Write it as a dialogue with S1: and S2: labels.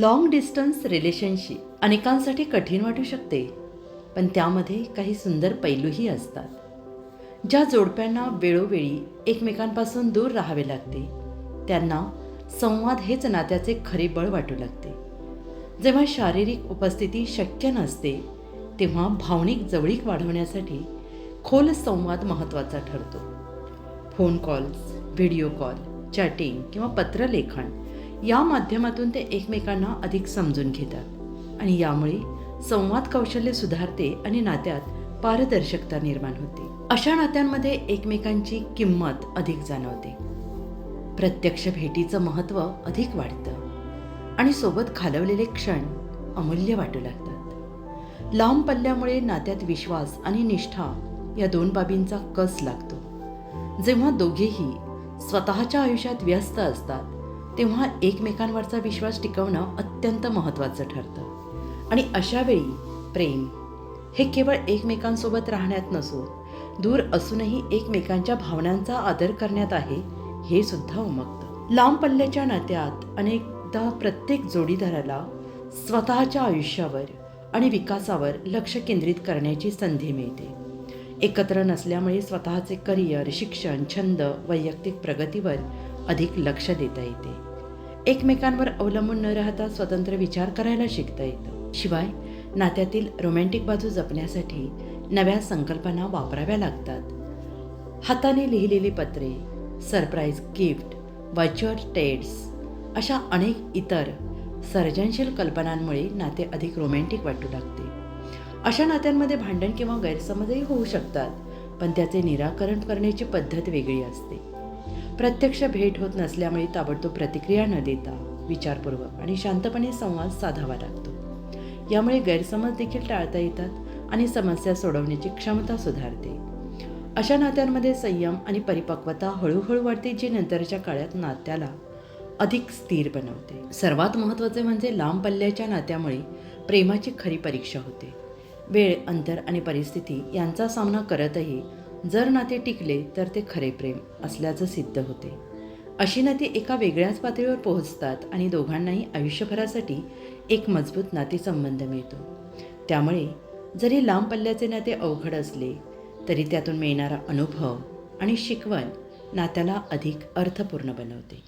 S1: Long distance relationship अनेकांसाठी कठीण वाटू शकते पण त्यामध्ये काही सुंदर पैलूही असतात ज्या जोडप्यांना वेळोवेळी एकमेकांपासून दूर राहावे लागते. त्यांना संवाद हेच नात्याचे खरे बळ वाटू लागते. जेव्हा शारीरिक उपस्थिती शक्य नसते तेव्हा भावनिक जवळीक वाढवण्यासाठी खोल संवाद महत्त्वाचा ठरतो. Phone calls video call chatting किंवा पत्रलेखन या माध्यमातून ते एकमेकांना अधिक समजून घेतात. आणि यामुळे संवाद कौशल्य सुधारते आणि नात्यात पारदर्शकता निर्माण होते. अशा नात्यांमध्ये एकमेकांची किंमत अधिक जाणवते. प्रत्यक्ष भेटीचं महत्त्व अधिक वाढतं. आणि सोबत घालवलेले क्षण अमूल्य वाटू लागतात. लांब पल्ल्यामुळे नात्यात विश्वास आणि निष्ठा या दोन बाबींचा कस लागतो. जेव्हा दोघेही स्वतःच्या आयुष्यात व्यस्त असतात तेव्हा एकमेकांवरचा विश्वास टिकवणं अत्यंत महत्त्वाचं ठरतं. आणि अशावेळी प्रेम हे केवळ एकमेकांसोबत राहण्यात नसून दूर असूनही एकमेकांच्या भावनांचा आदर करण्यात आहे हे सुद्धा उमगतं. लांब पल्ल्याच्या नात्यात अनेकदा प्रत्येक जोडीदाराला स्वतःच्या आयुष्यावर आणि विकासावर लक्ष केंद्रित करण्याची संधी मिळते. एकत्र नसल्यामुळे स्वतःचे करिअर शिक्षण छंद वैयक्तिक प्रगतीवर अधिक लक्ष देता येते. एकमेकांवर अवलंबून न राहता स्वतंत्र विचार करायला शिकता येतं. शिवाय नात्यातील रोमॅन्टिक बाजू जपण्यासाठी नव्या संकल्पना वापराव्या लागतात. हाताने लिहिलेली पत्रे सरप्राईज गिफ्ट व्हर्च्युअल टेट्स अशा अनेक इतर सर्जनशील कल्पनांमुळे नाते अधिक रोमॅन्टिक वाटू लागते. अशा नात्यांमध्ये भांडण किंवा गैरसमजही होऊ शकतात पण त्याचे निराकरण करण्याची पद्धत वेगळी असते. प्रत्यक्ष भेट होत नसल्यामुळे ताबडतोब प्रतिक्रिया न देता विचारपूर्वक आणि शांतपणे संवाद साधावा लागतो. यामुळे गैरसमज देखील टाळता येतात आणि समस्या सोडवण्याची क्षमता सुधारते. अशा नात्यांमध्ये संयम आणि परिपक्वता हळूहळू वाढते जी नंतरच्या काळात नात्याला अधिक स्थिर बनवते. सर्वात महत्त्वाचे म्हणजे लांब पल्ल्याच्या नात्यामुळे प्रेमाची खरी परीक्षा होते. वेळ अंतर आणि परिस्थिती यांचा सामना करतही जर नाते टिकले तर ते खरे प्रेम असल्याचं सिद्ध होते. अशी नाती एका वेगळ्याच पातळीवर पोहोचतात आणि दोघांनाही आयुष्यभरासाठी एक मजबूत नातेसंबंध मिळतो. त्यामुळे जरी लांब पल्ल्याचे नाते अवघड असले तरी त्यातून मिळणारा अनुभव आणि शिकवण नात्याला अधिक अर्थपूर्ण बनवते.